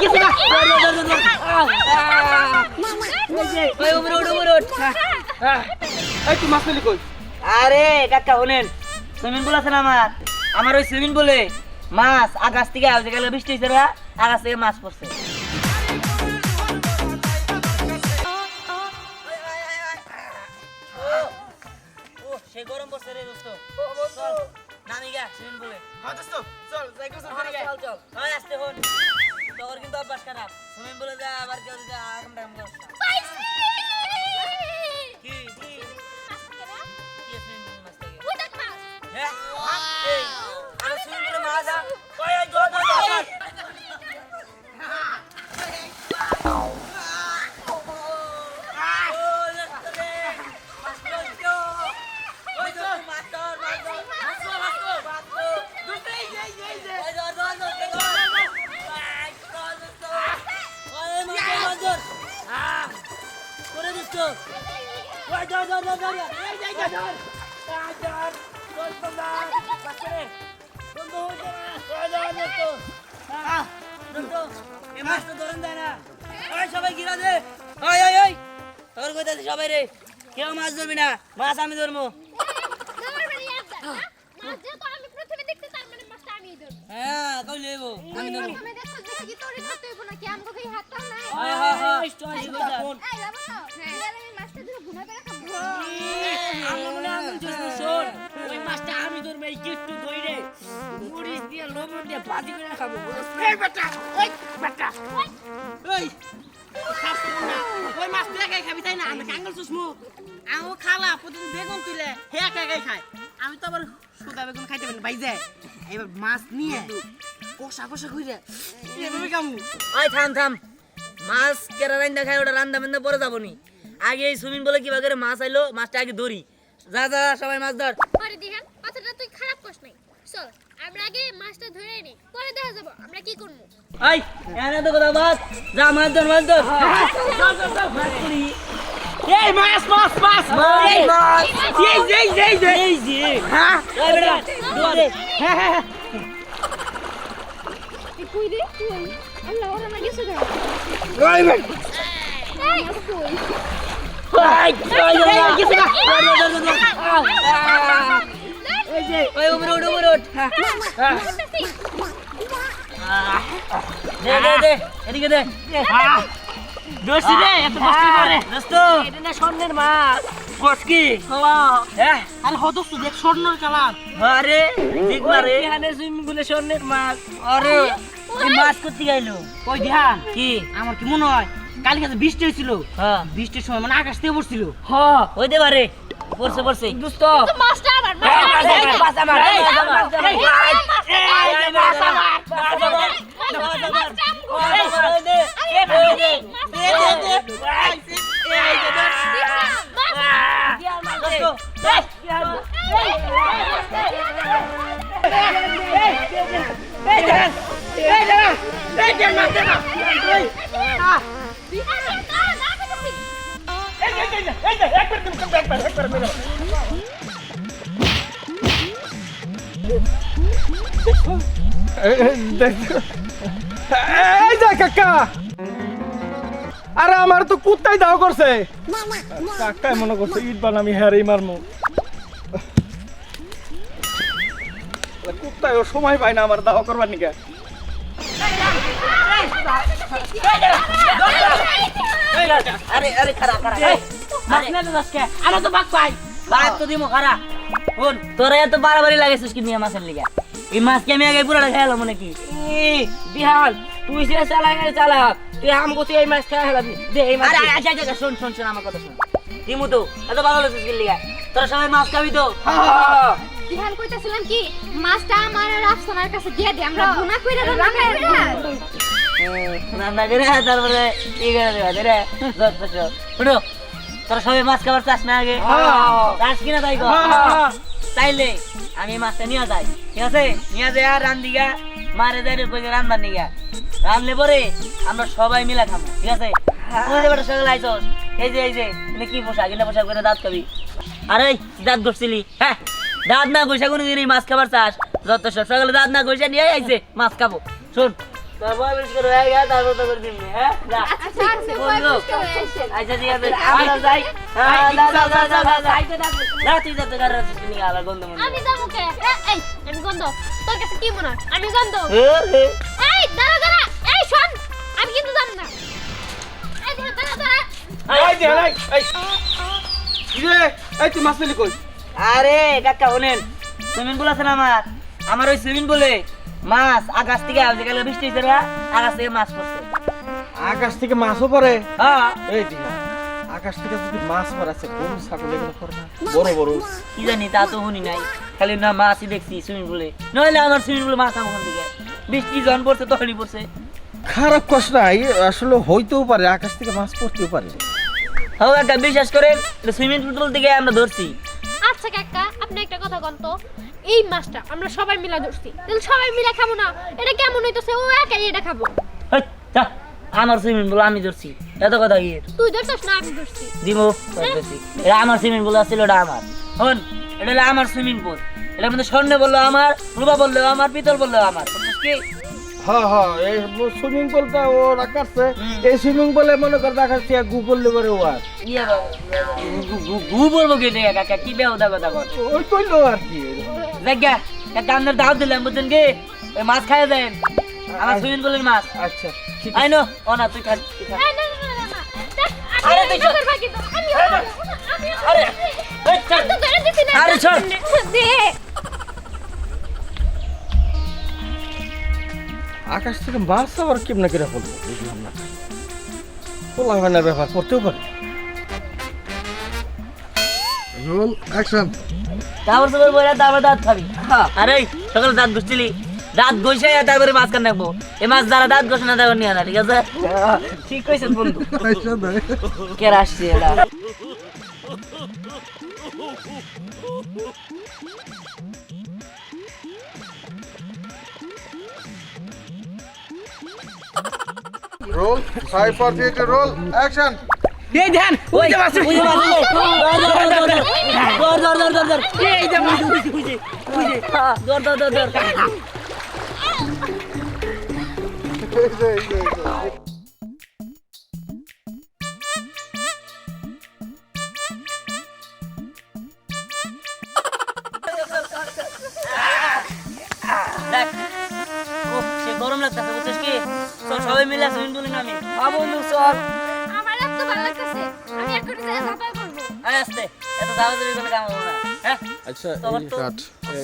কিছু না। ওই উপরে উঠ উপরে উঠ হ্যাঁ এই তুই মাছ পেলি কই আরে কাকা শুনেন সুইমিং পুল আছে না আমার আমার ওই সুইমিং পুলে মাছ আকাশ থেকে আজকে গেলে বৃষ্টি হয়েছে না আকাশ থেকে মাছ পড়ছে নামি গা সুইমিং পুলে হ্যাঁ খারাপ। সুইমিং পুলে যা আবার কেউ যা করছ কি? কি মাছ থেকে হ্যাঁ? আমি সুইমিং পুলে মাছ আ সবাই রে কেউ মাছ ধরবি না মাছ আমি ধরবো হ্যাঁ কই লেবো আমি ধরবো হয় হয় হয় ঠিক ওই মাছটা আমি ধরবো এই গিফট ধরে মরিচ দিয়ে লবণ দিয়ে ভাজি করে খাব এই বেটা ওই বেটা। ওই ওই মাছ তুই একাই খাবি তাই না? আমি কাঙ্গাল সুসমু আমি খালা প্রতিদিন বেগুন তুলে হে একা একাই খায়। আমি তো আবার সুদা বেগুন খাইতে পারি না বাইজে এবার মাছ নিয়ে কষা কষা কইরে এভাবে কামু থাম থাম। মাছ কেরা রান্দা খাই ওটা রান্দা বান্দা পরে যাব নি আগে এই সুইমিং বলে কিবা করে মাছ আইলো মাছটা আগে ধরি। যা যা সবাই মাছ ধর। আরে দিহান কথাটা তুই খারাপ করিস নাই। চল আমরা আগে মাছটা ধরে নি পরে দেখা যাব আমরা কি করব? এই এনে তো কথা বাদ যা মাছ ধর মাছ ধর। মাছ ধরি। এই মাছ মাছ মাছ এই মাছ। এই এই এই এই এই যে। হ্যাঁ। এই বেটা, দে। হ্যাঁ হ্যাঁ এই কই রে কই আল্লাহ ওরা না। গেছে এদিকে দে দোষী রে। এত কষ্ট করে দোস্ত এটা না স্বর্ণের মাছ কসকি হ্যাঁ আরে হদস্ত দেখ স্বর্ণর কালার আরে ঠিক না রে এখানে সুইমিং পুলে স্বর্ণের মাছ। আরে এই মাছ করতে গাইলো ওই ধ্যান কি? আমার কি মনে হয় কালকে যে বৃষ্টি হয়েছিল হ্যাঁ। বৃষ্টির সময় মানে আকাশ থেকে পড়ছিল। হ দে পারে। পড়ছে পড়ছে। দোস্ত মাছটা আমার মাছ আমার। আমার, মাছ আমার, মাছ আমার। মাছ আমার। এই যা কাকা আরে আমার তো কুত্তাই দাও করছে কাকাই মনে করছে ইট বানামি হ্যারেই মারমু কুত্তাই ও সময় পায় না আমার দাওয়া করবার নিকে আরে আরে খারা খারা। মাছ না তো দশকে আমরা তো বাঘ পাই বাদ তো দিমো খারা। শোন তোরা এত বাড়াবাড়ি লাগাইছিস কি নিয়ে মাছের লিগা? এই মাছকে আমি আগে পুরোটা খেয়ালো মনে কি বিহান তুই যে চালা চালা তুই আম গতি এই মাছ খাই হেলাবি দে এই মাছ আরে আচ্ছা আচ্ছা শোন শোন শোন আমার কথা শোন। দিমু তো এত ভালো লাগছিস কি লিগা? তোরা সবাই মাছ খাবি তো। দিহান কইতাছিলাম কি মাছটা আমার আর আফসানার কাছে দিয়ে দে আমরা ভুনা কইরা রান্না কইরা। রান্না করে তারপরে ই করে দেবা রে। উঠো। তোরা সবাই মাছ খাবার চাস না আগে? চাস কিনা তাই কর। তাইলে আমি মাছটা নিয়ে যাই ঠিক আছে? নিয়ে যাই আর রান দিগা মারে যাই বসে রান্নার নিগা রানলে পরে আমরা সবাই মিলে খাব ঠিক আছে? এই যে এই যে তুমি কি পোশাক এটা পোশাক করে দাঁত খাবি আরে দাঁত ঘষছিলি হ্যাঁ? দাঁত না ঘষা কোনো মাছ খাবার চাস। যত সব সকালে দাঁত না ঘষা নিয়ে আইছে মাছ খাব। শোন তোর বয়স করে হয়ে গেছে তারপর তো করে হ্যাঁ? আচ্ছা আচ্ছা বলল। বয়স করে এসেছে। আচ্ছা ঠিক আছে। আমরা যাই। হ্যাঁ যা যা যা যা যা। যা তুই যাতে কার রাখিস নিয়ে আলা গন্ধ মনে আমি যাব কে? এই আমি গন্ধ। তোর কাছে কি মনে আমি গন্ধ। এই দাঁড়া দাঁড়া। এই শোন আমি কিন্তু জানি না। এই দাঁড়া দাঁড়া দাঁড়া। এই দিহান এই এই। কিরে? এই তুই মাছ পেলি কই? আরে কাকা শোনেন। সুইমিং পুল আছে না আমার? আমার ওই সুইমিং পুলে। মাছ আকাশ থেকে আজকে কালে বৃষ্টি হয়েছে না আকাশ থেকে মাছ পড়ছে। আকাশ থেকে মাছও পড়ে? হ্যাঁ। এই আকাশ থেকে যদি মাছ পড়াছে গরু ছাগল এগুলো পড়ে বড় বড়। কি জানি তা তো শুনি নাই। খালি না মাছই দেখছি সুইমিং পুলে নইলে আমার সুইমিং পুলে মাছ আমার থেকে। বৃষ্টি যখন পড়ছে তখনই পড়ছে। খারাপ কষ্ট নাই আসলে হইতেও পারে আকাশ থেকে মাছ পড়তেও পারে। হোক একটা বিশ্বাস করেন সুইমিং পুল থেকে আমরা ধরছি। আচ্ছা আপনি একটা কথা কন তো এই মাছটা আমরা সবাই মিলা ধরছি। তাহলে সবাই মিলা খাব না? এটা কেমন হইতেছে? ও একাই এটা খাব। হেই, যা, আমার সুইমিং বলে আমি ধরছি। এত কথা কি? তুই ধরছিস না আমি ধরছি। দিব ধরছি। এটা আমার সুইমিং পুল আসছিল এটা আমার। হন এটা হলো আমার সুইমিং পুল এটার মধ্যে স্বর্ণ বলল আমার রূপা বলল আমার পিতল বলল আমার। বুঝছিস কি? হ্যাঁ হ্যাঁ এই সুইমিং পুলটা ও রাখাচ্ছে। এই সুইমিং পুলে মনে কর রাখাচ্ছে গু করলে পরে ও আর। ইয়ে বাবা, গু- বলব কি রে কাকা কি বেহুদা কথা কর ওই কইলো আর কি। দেখা একটা আপনার দাও দিলাম বুঝছেন কি? ওই মাছ খাই দেন। আমার সুইমিং পুলের মাছ। আচ্ছা আই নো ও না তুই খা আরে তুই আরে আরে চল। দে। আকাশ থেকে মাছ আবার কেমনে করে পড়ল? বুঝলাম না। পোলা হয় না ব্যাপার পড়তেও পারে। রোল অ্যাকশন তারপর তোর বইরা তারপর দাঁত খাবি। আরে সকালে দাঁত ঘুষছিলি? দাঁত ঘষে তারপরে মাছ কান রাখব এই মাছ যারা দাঁত ঘষে না তারপর নিয়ে আনা ঠিক আছে? ঠিক কইছেন বন্ধু। কে আসছে এটা roll five for theatre roll action এই ধ্যান ওই যে মাছ ওই যে বুঝে ধর ধর ধর ধর নামি হ্যাঁ বন্ধু সব আমার এত ভালো লাগতেছে। আমি এখন যাই ঝাঁপাই করব আরে আস্তে। এত দাওয়াতি কোনো কাম হবে না। হ্যাঁ? আচ্ছা তোমার তো কাট এই